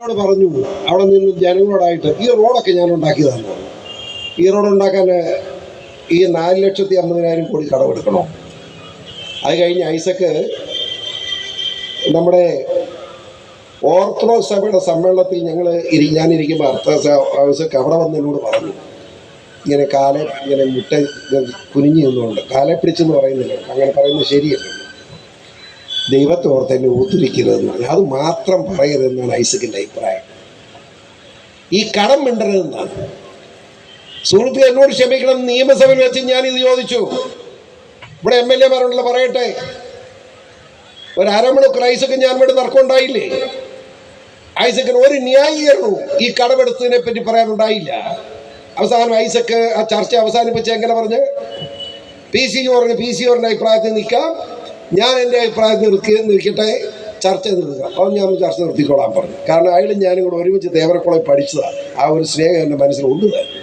എന്നോട് പറഞ്ഞു അവിടെ നിന്ന് ജനങ്ങളോടായിട്ട് ഈ റോഡൊക്കെ ഞാൻ ഉണ്ടാക്കിയതാണ് ഈ റോഡ് ഉണ്ടാക്കാൻ ഈ നാല് ലക്ഷത്തി അമ്പതിനായിരം കോടി കടമെടുക്കണോ? അത് കഴിഞ്ഞ് ഐസക്ക് നമ്മുടെ ഓർത്തഡോക്സ് സഭയുടെ സമ്മേളനത്തിൽ ഞങ്ങൾ ഇരി ഞാനിരിക്കുമ്പോൾ അർത്ഥ ഐസക്ക് അവിടെ വന്ന് എന്നോട് പറഞ്ഞു. ഇങ്ങനെ കാലെ ഇങ്ങനെ മുട്ട കുനിഞ്ഞു നിന്നുകൊണ്ട് കാലെ പിടിച്ചെന്ന് പറയുന്നില്ല. അങ്ങനെ പറയുന്നത് ശരിയല്ല. ദൈവത്തെ തന്നെ എന്നെ ഊത്തിരിക്കരുതെന്ന് പറഞ്ഞു. അത് മാത്രം പറയരുതെന്നാണ് ഐസക്കിന്റെ അഭിപ്രായം. ഈ കടം മിണ്ടരുതെന്നാണ്. സുഹൃത്ത് എന്നോട് ക്ഷമിക്കണം നിയമസഭയിൽ വെച്ച് ഞാൻ ഇത് ചോദിച്ചു. ഇവിടെ എം എൽ എമാരുള്ള പറയട്ടെ. ഒരു അരമണിക്കൂർ ഐസക്ക് ഞാൻ ഇവിടെ തർക്കം ഐസക്കിന് ഒരു ന്യായീകരണവും ഈ കടമെടുത്തതിനെ പറ്റി പറയാനുണ്ടായില്ല. അവസാനം ഐസക്ക് ആ ചർച്ച അവസാനിപ്പിച്ച് എങ്ങനെ പറഞ്ഞ്? പി സി പറഞ്ഞു പി സി ഓറിന്റെ അഭിപ്രായത്തിൽ നിൽക്കാം. ഞാൻ എന്റെ അഭിപ്രായം നിൽക്കുക നിൽക്കട്ടെ ചർച്ച നിൽക്കുക അപ്പം ഞാൻ ചർച്ച നിർത്തിക്കോളാൻ പറഞ്ഞു. കാരണം അയാളും ഞാനും കൂടെ ഒരുമിച്ച് ദേവരക്കുളം പഠിച്ചതാണ് ആ ഒരു സ്നേഹം എന്റെ മനസ്സിൽ ഉണ്ട് താനും